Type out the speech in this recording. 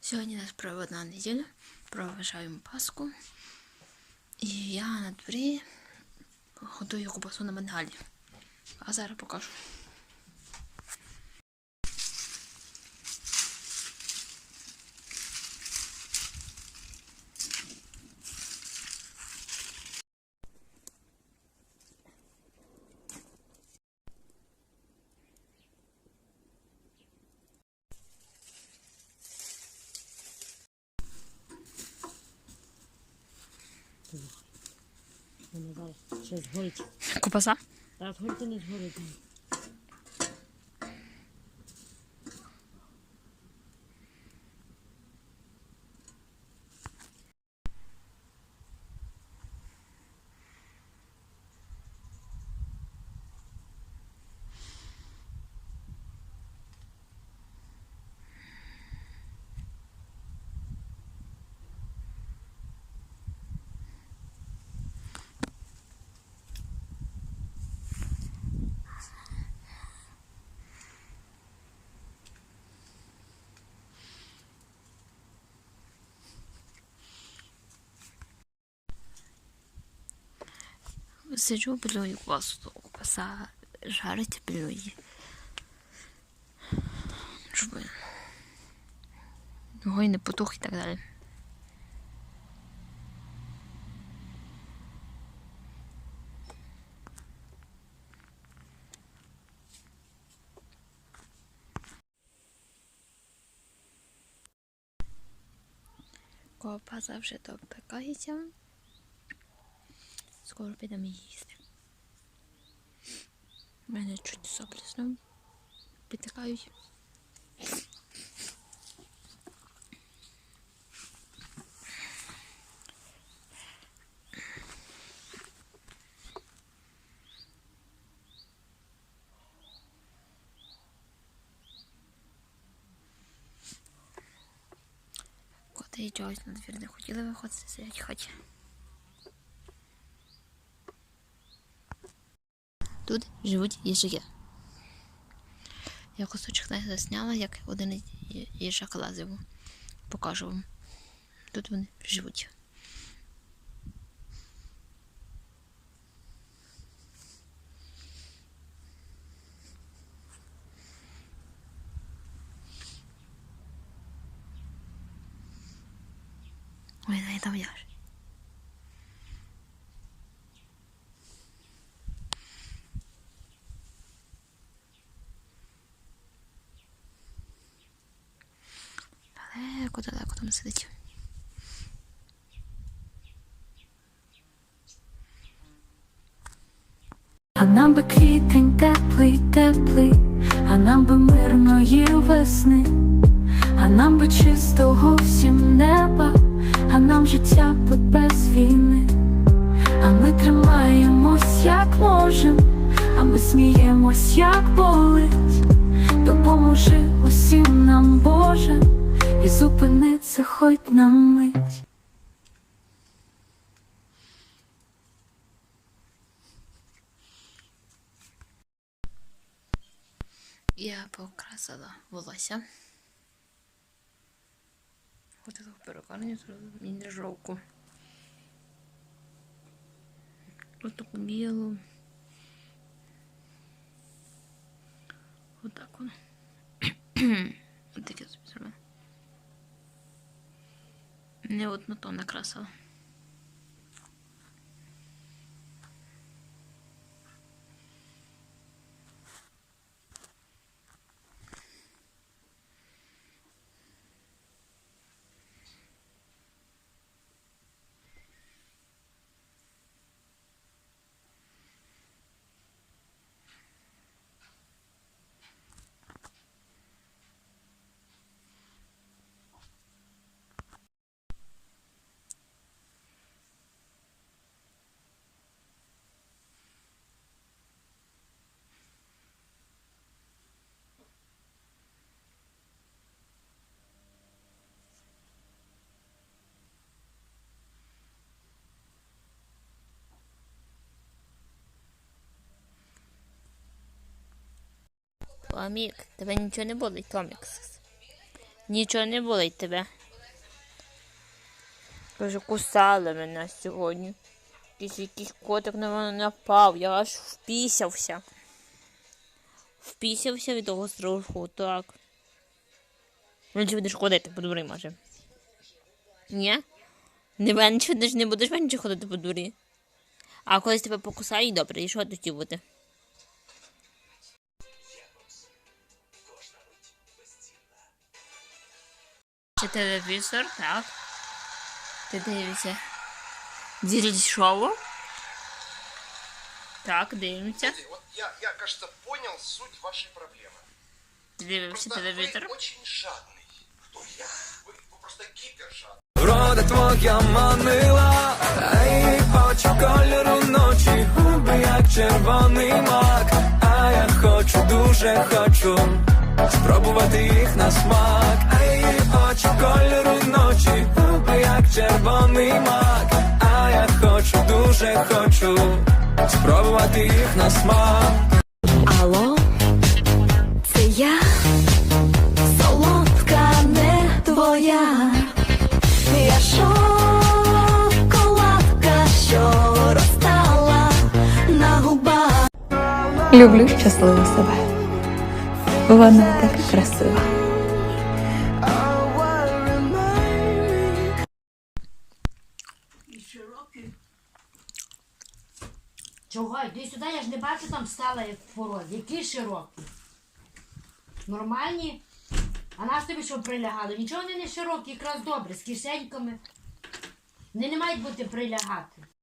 Сьогодні нас проводна неділя, проважаємо Пасху. І я на дворі готую кубасу на мангалі. А зараз покажу. Зараз ще згорить. Кубаса? Зараз згорить не згорить. Сиджу, пилюю кубасу. Кубаса жарить, її. Щоб вогонь не потух і так далі. Ковбаса вже допекається. Скоро підемо їсти. У мене чуть соплі знову підтикають. Коти і чогось на двір не хотіли виходити, сидять в Тут живуть їжаки. Я кусочок не засняла, як один їжак лазив. Покажу вам. Тут вони живуть. Ой, дай там яж. Далеко, далеко там сидить. А нам би квітень теплий, теплий, а нам би мирної весни, а нам би чистого всім неба, а нам життя без війни, а ми тримаємось як можем, а ми сміємось, як болить. Допоможи усім нам, Боже, і зупини це хоч на мить. Я покрасила волосся. Ось таку перукарню мені жовку. Ось таку білу. Ось так воно. Не на то накрасила. Томік, тебе нічого не болить, Томікс. Нічого не болить тебе. Каже, кусали мене сьогодні. Якийсь якийсь котик на мене напав, я аж впісявся. Впісявся від того страху, так. Ну, чи будеш ходити по дворі, може? Ні? Не менше, не будеш менше ходити по дворі. А колись тебе покусають, добре, і що тоді буде? Це телевізор, так. Ти дивишся. Діль шоу. Так, дивимося. Смотрите, вот я, я, кажется, понял суть вашей проблемы. Ти дивишся Просто телевізор. вы очень жадный. Кто я? Вы, вы просто гипержадный. Врода твоя манила, а її очі кольору ночі, губи як червоний мак, а я хочу, дуже хочу спробувати їх на смак, Червоний мак, а я хочу, дуже хочу спробувати їх на смак. Алло, це я, солодка не твоя. Я шоколадка, що розтала на губах. Люблю щасливу себе. Вона така красива. Чого? Йди сюди, я ж не бачу там стала як в порозі. Які широкі? Нормальні? А нас тобі що прилягало? Нічого вони не широкі, якраз добре, з кишеньками. Вони не мають бути прилягати.